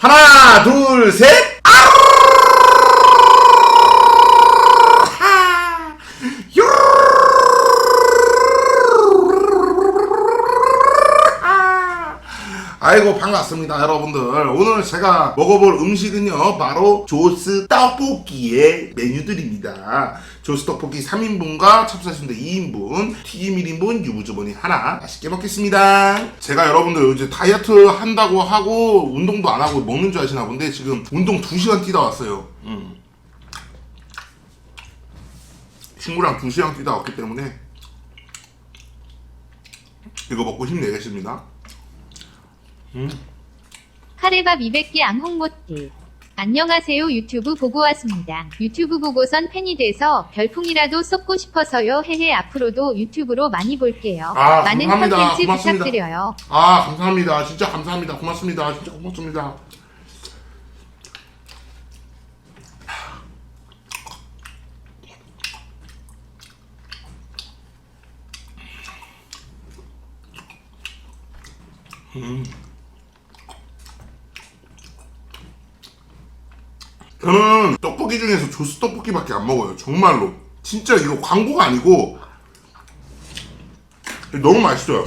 하나, 둘, 셋. 아하. 요. 아이고 반갑습니다 여러분들. 오늘 제가 먹어볼 음식은요 바로 조스 떡볶이의 메뉴들입니다. 조스 떡볶이 3인분과 찹쌀순대 2인분 튀김 1인분 유부주머니 하나 맛있게 먹겠습니다. 제가 여러분들 이제 다이어트 한다고 하고 운동도 안 하고 먹는 줄 아시나 본데 지금 운동 2시간 뛰다 왔어요. 음. 친구랑 2시간 뛰다 왔기 때문에 이거 먹고 힘내겠습니다 카레밥 200개 앙홍모티. 안녕하세요 유튜브 보고 왔습니다. 유튜브 보고선 팬이 돼서 별풍이라도 쏟고 싶어서요. 해해 앞으로도 유튜브로 많이 볼게요. 아, 많은 감사합니다. 컨텐츠 고맙습니다. 부탁드려요. 아 감사합니다 진짜 감사합니다 고맙습니다 진짜 고맙습니다 저는 떡볶이 중에서 조스 떡볶이밖에 안 먹어요 정말로 진짜 이거 광고가 아니고 너무 맛있어요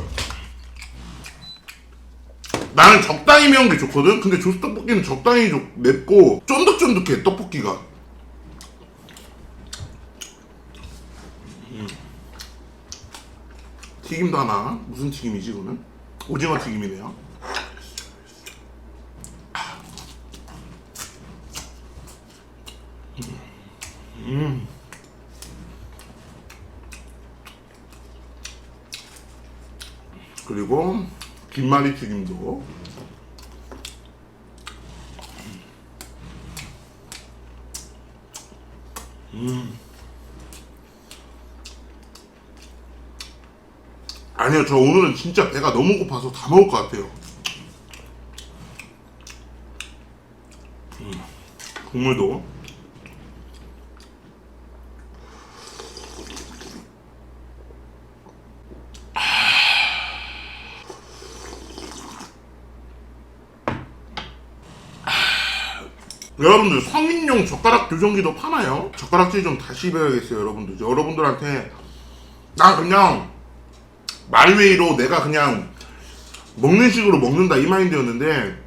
나는 적당히 매운 게 좋거든. 근데 조스 떡볶이는 적당히 좀 맵고 쫀득쫀득해 떡볶이가. 음. 튀김도 하나. 무슨 튀김이지 이거는? 오징어 튀김이네요. 음. 그리고 김말이 튀김도 음. 아니요 저 오늘은 진짜 배가 너무 고파서 다 먹을 것 같아요 음. 국물도 여러분들 성인용 젓가락 교정기도 파나요? 젓가락질 좀 다시 배워야겠어요 여러분들 여러분들한테 나 그냥 말웨이로 내가 그냥 먹는 식으로 먹는다 이 마인드였는데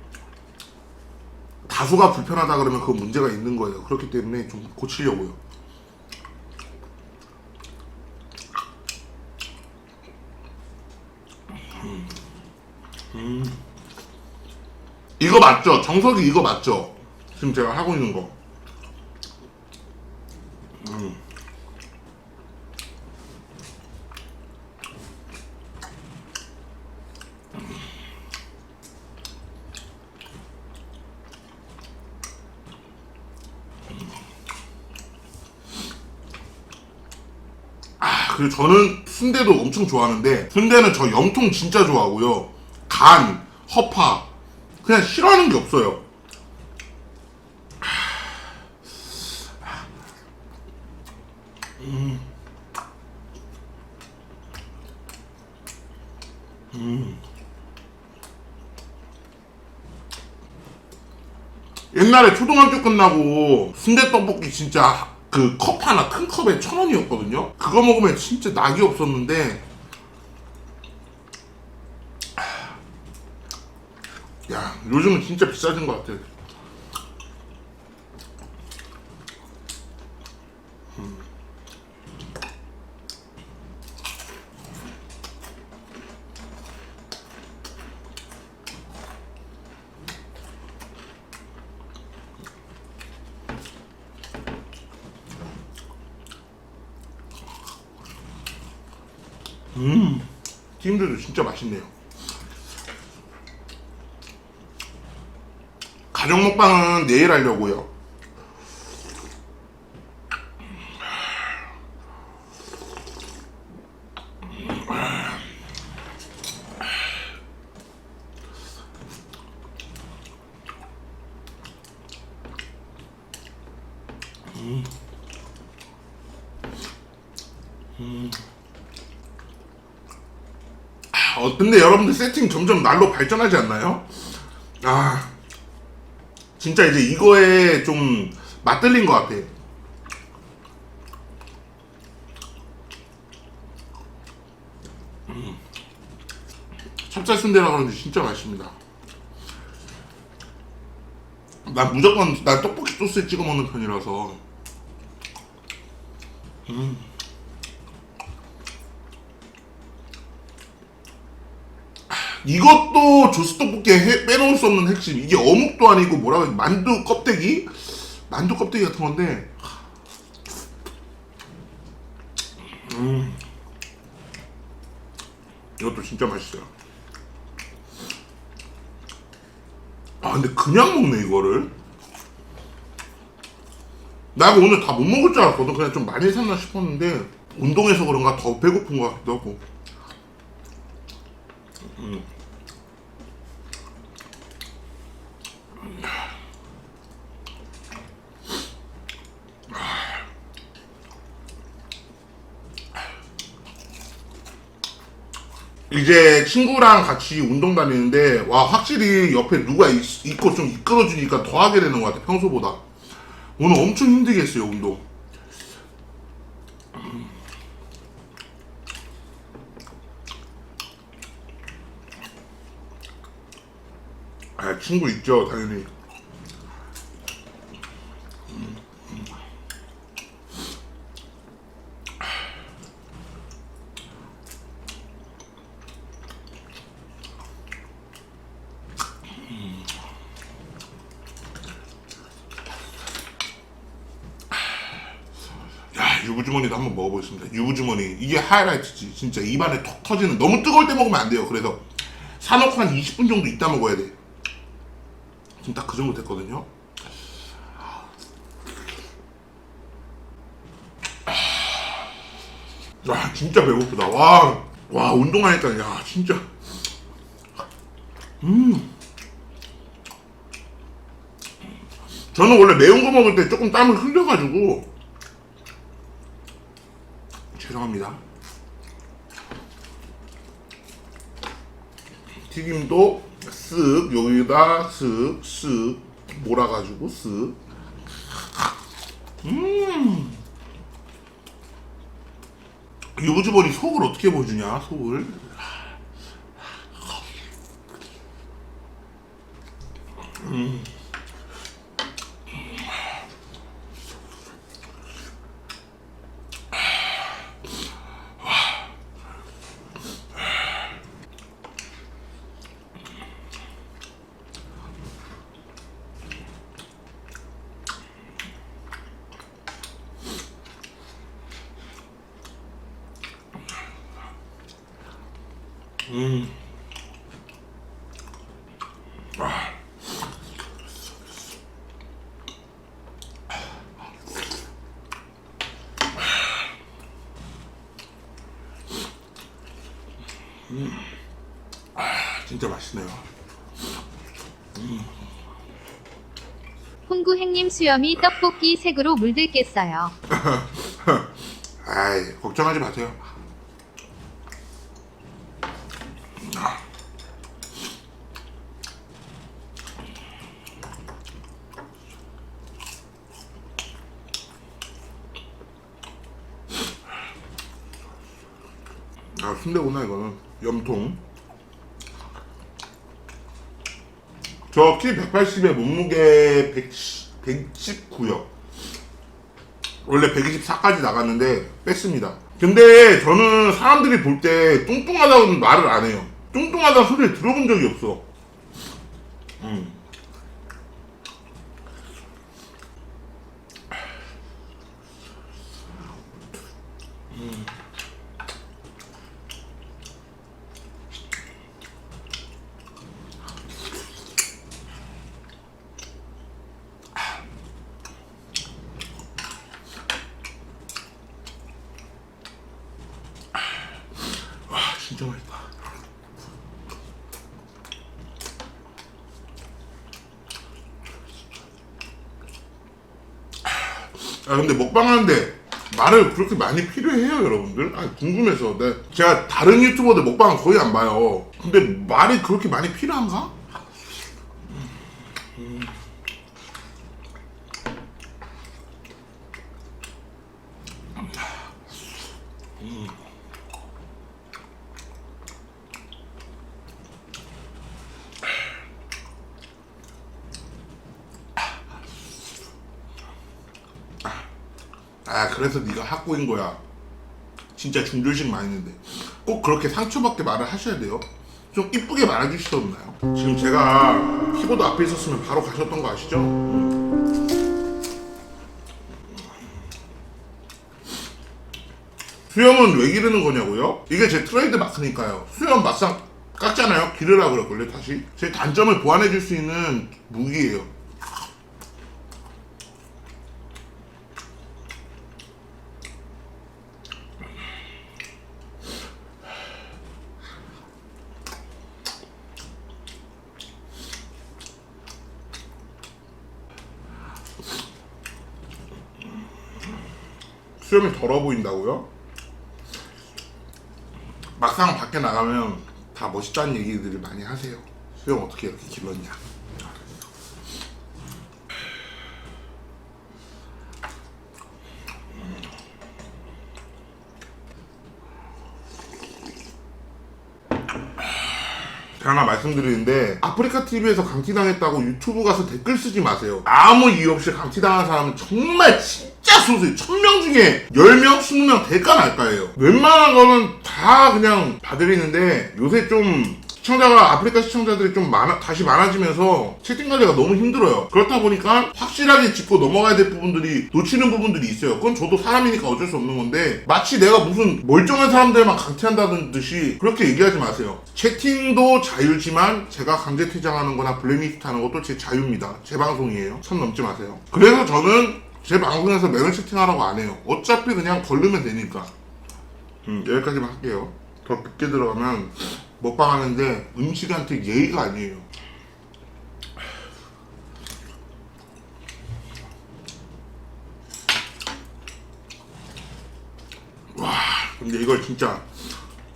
다수가 불편하다 그러면 그 문제가 있는 거예요 그렇기 때문에 좀 고치려고요 음. 음. 이거 맞죠? 정석이 이거 맞죠? 지금 제가 하고 있는 거. 음. 아, 그리고 저는 순대도 엄청 좋아하는데 순대는 저 염통 진짜 좋아하고요. 간, 허파 그냥 싫어하는 게 없어요. 옛날에 초등학교 끝나고 순대 떡볶이 진짜 그 컵 하나 큰 컵에 천 원이었거든요. 그거 먹으면 진짜 낙이 없었는데 야 요즘은 진짜 비싸진 것 같아. 튀김들도 진짜 맛있네요. 가족 먹방은 내일 하려고요. 어, 근데 여러분들 세팅 점점 날로 발전하지 않나요? 아, 진짜 이제 이거에 좀 맛들린 것 같아. 음. 찹쌀 순대라 그런지 진짜 맛있습니다. 난 무조건 난 떡볶이 소스에 찍어 먹는 편이라서. 음. 이것도 조스 떡볶이에 해- 빼놓을 수 없는 핵심. 이게 어묵도 아니고 해야 지 만두 껍데기? 만두 껍데기 같은 건데. 음. 이것도 진짜 맛있어요. 아 근데 그냥 먹네 이거를. 나 이거 오늘 다 못 먹을 줄 알았거든. 그냥 좀 많이 샀나 싶었는데 운동해서 그런가 더 배고픈 것 같기도 하고. 이제 친구랑 같이 운동 다니는데 와 확실히 옆에 누가 있, 있고 좀 이끌어주니까 더 하게 되는 것 같아 평소보다. 오늘 엄청 힘들게 했어요 운동. 아 친구 있죠 당연히 야 유부주머니도 한번 먹어보겠습니다. 유부주머니. 이게 하이라이트지. 진짜 입안에 턱 터지는 너무 뜨거울 때 먹으면 안 돼요. 그래서 사놓고 한 20분 정도 있다 먹어야 돼. 지금 딱 그 정도 됐거든요. 와 진짜 배고프다. 와, 와 운동하니까 야 진짜. 음. 저는 원래 매운 거 먹을 때 조금 땀을 흘려가지고 죄송합니다. 튀김도 쓱 여기다 쓱 쓱 몰아가지고 쓱 음. 유부주머니 속을 어떻게 보여주냐 속을 진짜 맛있네요. 홍구행님 수염이 떡볶이 색으로 물들겠어요. 아이 걱정하지 마세요. 아 순대구나 이거는 염통. 저 키 180에 몸무게 110, 119요. 원래 124까지 나갔는데 뺐습니다. 근데 저는 사람들이 볼 때 뚱뚱하다고는 말을 안 해요. 뚱뚱하다는 소리를 들어본 적이 없어. 음. 와 아 근데 먹방 하는데 말을 그렇게 많이 필요해요 여러분들? 아 궁금해서 네. 제가 다른 유튜버들 먹방은 거의 안 봐요 근데 말이 그렇게 많이 필요한가? 아 그래서 네가 학고인 거야 진짜 중졸식 많이 있는데 꼭 그렇게 상처받게 말을 하셔야 돼요 좀 이쁘게 말해주실 수 없나요? 지금 제가 키보드 앞에 있었으면 바로 가셨던 거 아시죠? 수염은 왜 기르는 거냐고요? 이게 제 트레이드 마크니까요. 수염 막상 깎잖아요. 기르라 그럴걸요, 다시. 제 단점을 보완해 줄 수 있는 무기예요. 수염이 더러 보인다고요? 막상 밖에 나가면 다 멋있다는 얘기들을 많이 하세요. 수영 어떻게 이렇게 길렀냐? 하나 말씀드리는데 아프리카 TV에서 강티당했다고 유튜브 가서 댓글 쓰지 마세요. 아무 이유 없이 강티당한 사람은 정말 진 짜 소수예요. 천명 중에 10명, 20명 대가 날까예요. 웬만한 거는 다 그냥 봐드리는데 요새 좀 시청자가 아프리카 시청자들이 좀 많아, 다시 많아지면서 채팅 관리가 너무 힘들어요. 그렇다 보니까 확실하게 짚고 넘어가야 될 부분들이 놓치는 부분들이 있어요. 그건 저도 사람이니까 어쩔 수 없는 건데 마치 내가 무슨 멀쩡한 사람들만 강퇴한다는 듯이 그렇게 얘기하지 마세요. 채팅도 자유지만 제가 강제 퇴장하는 거나 블랙리스트 하는 것도 제 자유입니다. 제 방송이에요. 선 넘지 마세요. 그래서 저는 제 방송에서 매너 채팅하라고 안 해요. 어차피 그냥 걸르면 되니까. 음, 여기까지만 할게요. 더 깊게 들어가면 먹방 하는데 음식한테 예의가 아니에요. 와, 근데 이걸 진짜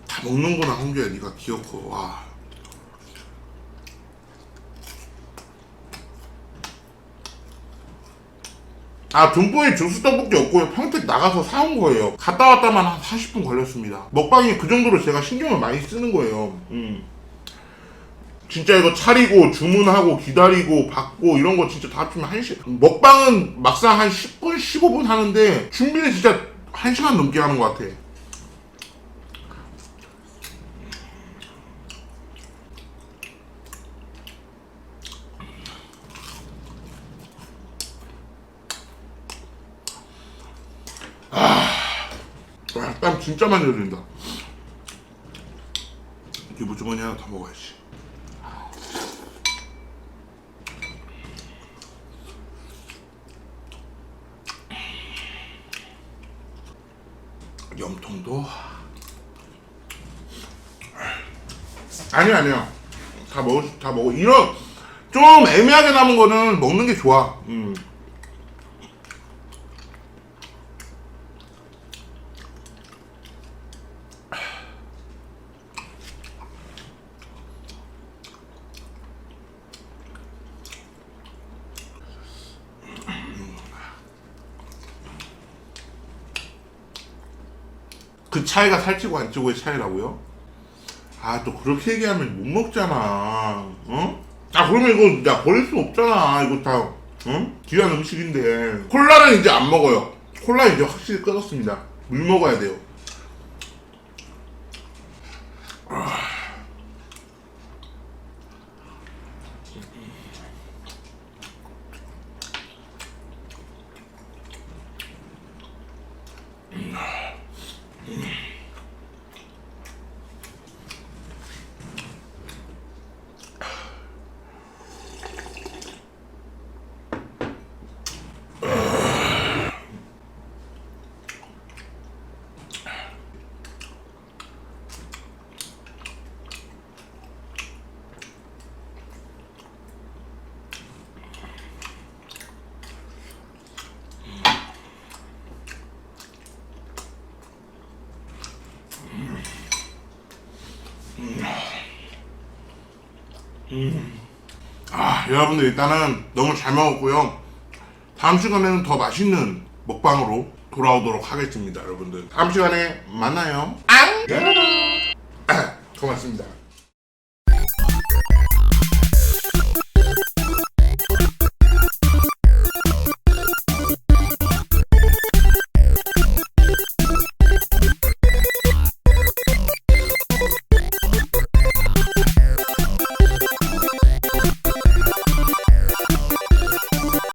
다 먹는구나, 홍주야. 네가 귀엽고, 와. 아, 등포에 주스 떡볶이 없고요. 평택 나가서 사온 거예요. 갔다 왔다만 한 40분 걸렸습니다. 먹방이 그 정도로 제가 신경을 많이 쓰는 거예요. 음. 진짜 이거 차리고 주문하고 기다리고 받고 이런 거 진짜 다 합치면 한 시, 먹방은 막상 한 10분, 15분 하는데 준비는 진짜 1시간 넘게 하는 것 같아. 와, 땀 진짜 많이 흘린다. 유부주머니 하나 더 먹어야지. 염통도 아니요 아니요 다 수- 다 먹어 이런 좀 애매하게 남은 거는 먹는 게 좋아 음. 그 차이가 살찌고 안 찌고의 차이라고요? 아 또 그렇게 얘기하면 못 먹잖아. 어? 아 그러면 이거 야 버릴 수 없잖아. 이거 다 어? 귀한 음식인데. 콜라는 이제 안 먹어요. 콜라 이제 확실히 끊었습니다. 물 먹어야 돼요 아, 여러분들 일단은 너무 잘 먹었고요. 다음 시간에는 더 맛있는 먹방으로 돌아오도록 하겠습니다, 여러분들. 다음 시간에 만나요. 앙! 고맙습니다.